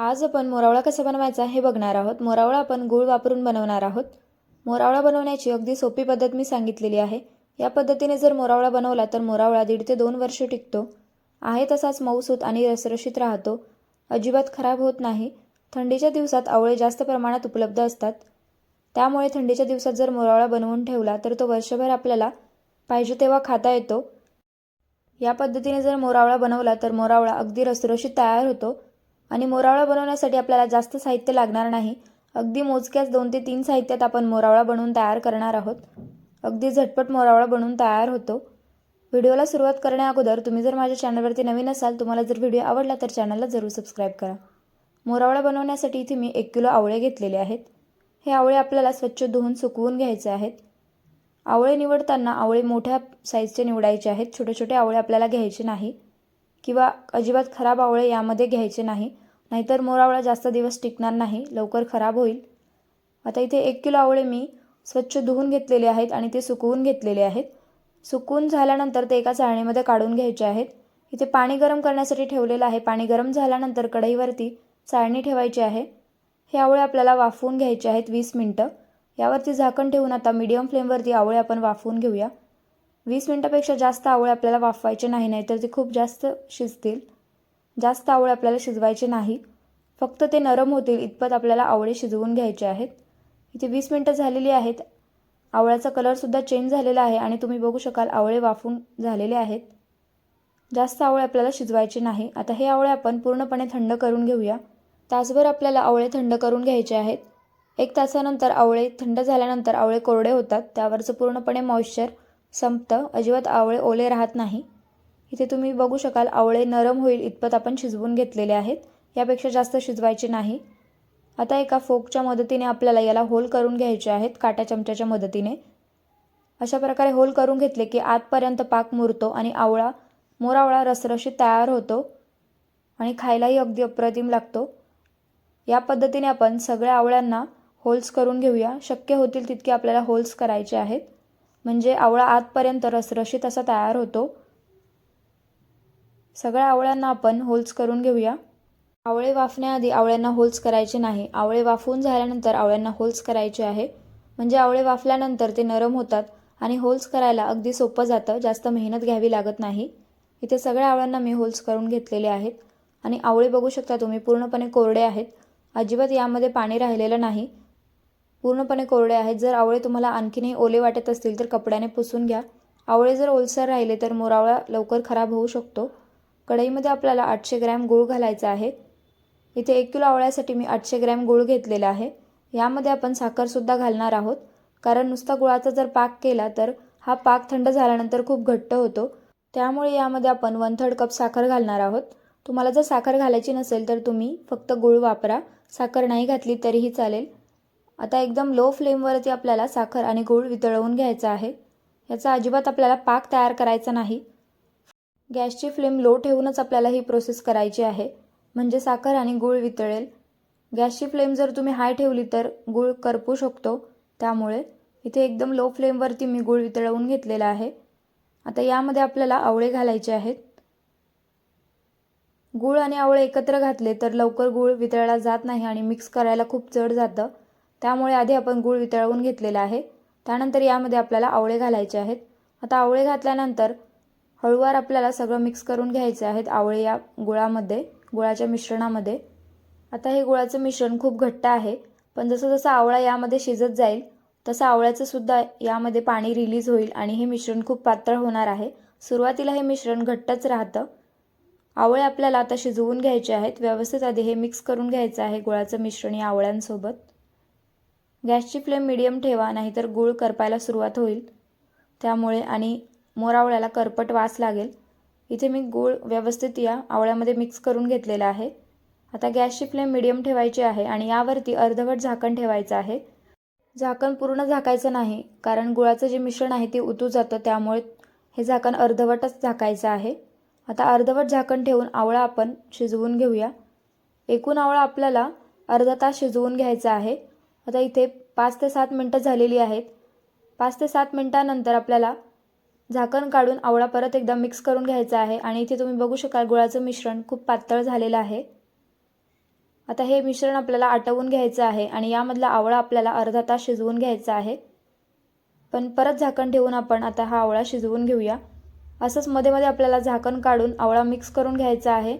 आज आपण मोरावळा कसा बनवायचा हे बघणार आहोत. मोरावळा आपण गूळ वापरून बनवणार आहोत. मोरावळा बनवण्याची अगदी सोपी पद्धत मी सांगितलेली आहे. या पद्धतीने जर मोरावळा बनवला तर मोरावळा दीड ते दोन वर्ष टिकतो. आहे तसाच मऊसूत आणि रसरशीत राहतो. अजिबात खराब होत नाही. थंडीच्या दिवसात आवळे जास्त प्रमाणात उपलब्ध असतात. त्यामुळे थंडीच्या दिवसात जर मोरावळा बनवून ठेवला तर तो वर्षभर आपल्याला पाहिजे तेव्हा खाता येतो. या पद्धतीने जर मोरावळा बनवला तर मोरावळा अगदी रसरशीत तयार होतो. आणि मोरावळा बनवण्यासाठी आपल्याला जास्त साहित्य लागणार नाही. अगदी मोजक्याच दोन ते तीन साहित्यात आपण मोरावळा बनवून तयार करणार आहोत. अगदी झटपट मोरावळा बनवून तयार होतो. व्हिडिओला सुरुवात करण्या अगोदर तुम्ही जर माझ्या चॅनलवरती नवीन असाल तुम्हाला जर व्हिडिओ आवडला तर चॅनलला जरूर सबस्क्राईब करा. मोरावळा बनवण्यासाठी इथे मी एक किलो आवळे घेतलेले आहेत. हे आवळे आपल्याला स्वच्छ धुवून सुकवून घ्यायचे आहेत. आवळे निवडताना आवळे मोठ्या साईजचे निवडायचे आहेत. छोटे छोटे आवळे आपल्याला घ्यायचे नाही. किंवा अजिबात खराब आवळे यामध्ये घ्यायचे नाही. नाहीतर मोरावळा जास्त दिवस टिकणार नाही लवकर खराब होईल. आता इथे एक किलो आवळे मी स्वच्छ धुवून घेतलेले आहेत आणि ते सुकवून घेतलेले आहेत. सुकवून झाल्यानंतर ते एका चाळणीमध्ये काढून घ्यायचे आहेत. इथे पाणी गरम करण्यासाठी ठेवलेलं आहे. पाणी गरम झाल्यानंतर कढईवरती चाळणी ठेवायची आहे. हे आवळे आपल्याला वाफवून घ्यायचे आहेत वीस मिनटं. यावरती झाकण ठेवून आता मीडियम फ्लेमवरती आवळे आपण वाफवून घेऊया. वीस मिनटापेक्षा जास्त आवळे आपल्याला वाफवायचे नाही नाहीतर ते खूप जास्त शिजतील. जास्त आवळे आपल्याला शिजवायचे नाही. फक्त ते नरम होतील इतपत आपल्याला आवळे शिजवून घ्यायचे आहेत. इथे वीस मिनटं झालेली आहेत. आवळ्याचा कलरसुद्धा चेंज झालेला आहे आणि तुम्ही बघू शकाल आवळे वाफून झालेले आहेत. जास्त आवळे आपल्याला शिजवायचे नाही. आता हे आवळे आपण पूर्णपणे थंड करून घेऊया. तासभर आपल्याला आवळे थंड करून घ्यायचे आहेत. एक तासानंतर आवळे थंड झाल्यानंतर आवळे कोरडे होतात. त्यावरचं पूर्णपणे मॉइश्चर संपतं. अजिबात आवळे ओले राहत नाही. इथे तुम्ही बघू शकाल आवळे नरम होईल इतपत आपण शिजवून घेतलेले आहेत. यापेक्षा जास्त शिजवायचे नाही. आता एका फोकच्या मदतीने आपल्याला याला होल करून घ्यायचे आहेत काट्या चमच्याच्या मदतीने. अशा प्रकारे होल करून घेतले की आतपर्यंत पाक मुरतो आणि आवळा मोरावळा रसरशीत तयार होतो आणि खायलाही अगदी अप्रतिम लागतो. या पद्धतीने आपण सगळ्या आवळ्यांना होल्स करून घेऊया. शक्य होतील तितके आपल्याला होल्स करायचे आहेत. म्हणजे आवळा आतपर्यंत रसरशीत असा तयार होतो. सगळ्या आवळ्यांना आपण होल्स करून घेऊया. आवळे वाफण्याआधी आवळ्यांना होल्स करायचे नाही. आवळे वाफवून झाल्यानंतर आवळ्यांना होल्स करायचे आहे. म्हणजे आवळे वाफल्यानंतर ते नरम होतात आणि होल्स करायला अगदी सोपं जातं. जास्त मेहनत घ्यावी लागत नाही. इथे सगळ्या आवळ्यांना मी होल्स करून घेतलेले आहेत. आणि आवळे बघू शकता तुम्ही पूर्णपणे कोरडे आहेत. अजिबात यामध्ये पाणी राहिलेलं नाही. पूर्णपणे कोरडे आहेत. जर आवळे तुम्हाला आणखीनही ओले वाटत असतील तर कपड्याने पुसून घ्या. आवळे जर ओलसर राहिले तर मोरावळा लवकर खराब होऊ शकतो. कढईमध्ये आपल्याला आठशे ग्रॅम गूळ घालायचा आहे इथे एक किलो आवळ्यासाठी मी आठशे ग्रॅम गूळ घेतलेला आहे. यामध्ये आपण साखरसुद्धा घालणार आहोत. कारण नुसता गुळाचा जर पाक केला तर हा पाक थंड झाल्यानंतर खूप घट्ट होतो. त्यामुळे यामध्ये आपण वन थर्ड कप साखर घालणार आहोत. तुम्हाला जर साखर घालायची नसेल तर तुम्ही फक्त गूळ वापरा. साखर नाही घातली तरीही चालेल. आता एकदम लो फ्लेमवरती आपल्याला साखर आणि गूळ वितळवून घ्यायचा आहे. याचा अजिबात आपल्याला पाक तयार करायचा नाही. गॅसची फ्लेम लो ठेवूनच आपल्याला ही प्रोसेस करायची आहे. म्हणजे साखर आणि गूळ वितळेल. गॅसची फ्लेम जर तुम्ही हाय ठेवली तर गूळ करपू शकतो. त्यामुळे इथे एकदम लो फ्लेमवरती मी गूळ वितळवून घेतलेला आहे. आता यामध्ये आपल्याला आवळे घालायचे आहेत. गूळ आणि आवळे एकत्र घातले तर लवकर गूळ वितळला जात नाही आणि मिक्स करायला खूप जड जातं. त्यामुळे आधी आपण गूळ वितळवून घेतलेला आहे. त्यानंतर यामध्ये आपल्याला आवळे घालायचे आहेत. आता आवळे घातल्यानंतर हळूवार आपल्याला सगळं मिक्स करून घ्यायचे आहेत आवळे या गुळामध्ये गुळाच्या मिश्रणामध्ये. आता हे गुळाचं मिश्रण खूप घट्ट आहे पण जसं जसं आवळा यामध्ये शिजत जाईल तसं आवळ्याचं सुद्धा यामध्ये पाणी रिलीज होईल आणि हे मिश्रण खूप पातळ होणार आहे. सुरुवातीला हे मिश्रण घट्टच राहतं. आवळे आपल्याला आता शिजवून घ्यायचे आहेत. व्यवस्थित आधी हे मिक्स करून घ्यायचं आहे गुळाचं मिश्रण या आवळ्यांसोबत. गॅसची फ्लेम मिडियम ठेवा नाहीतर गूळ करपायला सुरुवात होईल. त्यामुळे आणि मोरावळ्याला करपट वास लागेल. इथे मी गूळ व्यवस्थित या आवळ्यामध्ये मिक्स करून घेतलेला आहे. आता गॅसची फ्लेम मिडियम ठेवायची आहे आणि यावरती अर्धवट झाकण ठेवायचं आहे. झाकण पूर्ण झाकायचं नाही कारण गुळाचं जे मिश्रण आहे ते उतू जातं त्यामुळे हे झाकण अर्धवटच झाकायचं आहे. आता अर्धवट झाकण ठेवून आवळा आपण शिजवून घेऊया. एकूण आवळा आपल्याला अर्धा तास शिजवून घ्यायचा आहे. आता इथे पाच ते सात मिनटं झालेली आहेत. पाच ते सात मिनटानंतर आपल्याला झाकण काढून आवळा परत एकदा मिक्स करून घ्यायचा आहे आणि इथे तुम्ही बघू शकाल गुळाचं मिश्रण खूप पातळ झालेलं आहे. आता हे मिश्रण आपल्याला आटवून घ्यायचं आहे आणि यामधला आवळा आपल्याला अर्धा तास शिजवून घ्यायचा आहे. पण परत झाकण ठेवून आपण आता हा आवळा शिजवून घेऊया. असंच मध्ये मध्ये आपल्याला झाकण काढून आवळा मिक्स करून घ्यायचा आहे.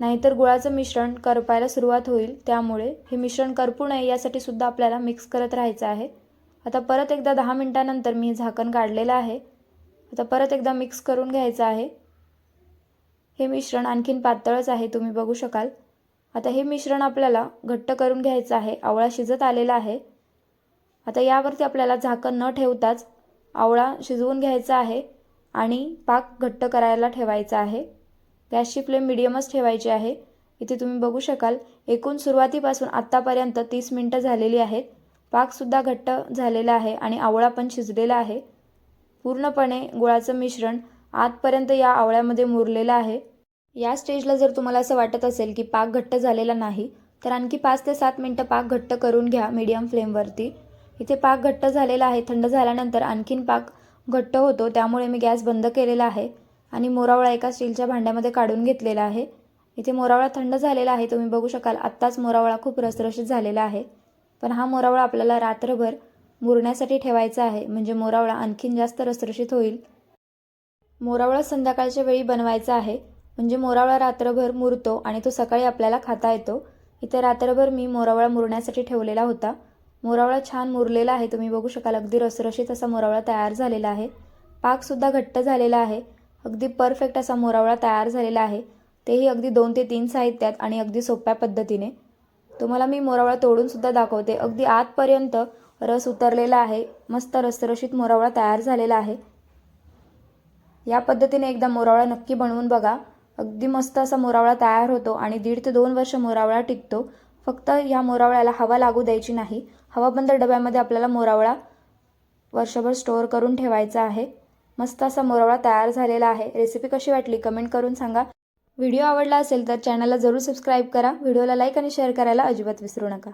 नाहीतर गुळाचं मिश्रण करपायला सुरुवात होईल त्यामुळे हे मिश्रण करपू नये यासाठी सुद्धा आपल्याला मिक्स करत राहायचं आहे. आता परत एकदा दहा मिनटानंतर मी झाकण काढलेलं आहे. आता परत एकदा मिक्स करून घ्यायचं आहे. हे मिश्रण आणखीन पातळच आहे तुम्ही बघू शकाल. आता हे मिश्रण आपल्याला घट्ट करून घ्यायचं आहे आवळा शिजत आलेला आहे. आता यावरती आपल्याला झाकण न ठेवताच आवळा शिजवून घ्यायचा आहे आणि पाक घट्ट करायला ठेवायचा आहे. गॅसची फ्लेम मिडियमच ठेवायची आहे. इथे तुम्ही बघू शकाल एकूण सुरुवातीपासून आत्तापर्यंत तीस मिनटं झालेली आहेत. पाकसुद्धा घट्ट झालेला आहे आणि आवळा पण शिजलेला आहे. पूर्णपणे गुळाचं मिश्रण आतपर्यंत या आवळ्यामध्ये मुरलेलं आहे. या स्टेजला जर तुम्हाला असं वाटत असेल की पाक घट्ट झालेला नाही तर आणखी पाच ते सात मिनटं पाक घट्ट करून घ्या मीडियम फ्लेमवरती इथे पाक घट्ट झालेला आहे थंड झाल्यानंतर आणखीन पाक घट्ट होतो त्यामुळे मी गॅस बंद केलेला आहे आणि मोरावळा एका स्टीलच्या भांड्यामध्ये काढून घेतलेला आहे. इथे मोरावळा थंड झालेला आहे तुम्ही बघू शकाल आत्ताच मोरावळा खूप रसरशीत झालेला आहे. पण हा मोरावळा आपल्याला रात्रभर मुरण्यासाठी ठेवायचा आहे. म्हणजे मोरावळा आणखीन जास्त रसरशीत होईल. मोरावळा संध्याकाळच्या वेळी बनवायचा आहे. म्हणजे मोरावळा रात्रभर मुरतो आणि तो सकाळी आपल्याला खाता येतो. इथे रात्रभर मी मोरावळा मुरण्यासाठी ठेवलेला होता. मोरावळा छान मुरलेला आहे. तुम्ही बघू शकाल अगदी रसरशीत असा मोरावळा तयार झालेला आहे. पाकसुद्धा घट्ट झालेला आहे. अगदी परफेक्ट असा मोरावळा तयार झालेला आहे. तेही अगदी दोन ते तीन साहित्यात आणि अगदी सोप्या पद्धतीने. तुम्हाला मी मोरावळा तोडूनसुद्धा दाखवते. अगदी आतपर्यंत रस उतरलेला आहे. मस्त रसरशीत मोरावळा तयार झालेला आहे. या पद्धतीने एकदा मोरावळा नक्की बनवून बघा. अगदी मस्त असा मोरावळा तयार होतो आणि दीड ते दोन वर्ष मोरावळा टिकतो. फक्त ह्या मोरावळ्याला हवा लागू द्यायची नाही. हवाबंद डब्यामध्ये आपल्याला मोरावळा वर्षभर स्टोअर करून ठेवायचा आहे. मस्त असा मोरावळा तयार झालेला आहे. रेसिपी कशी वाटली कमेंट करून सांगा. व्हिडिओ आवडला असेल तर चॅनलला जरूर सबस्क्राईब करा. व्हिडिओला लाईक आणि शेअर करायला अजिबात विसरू नका.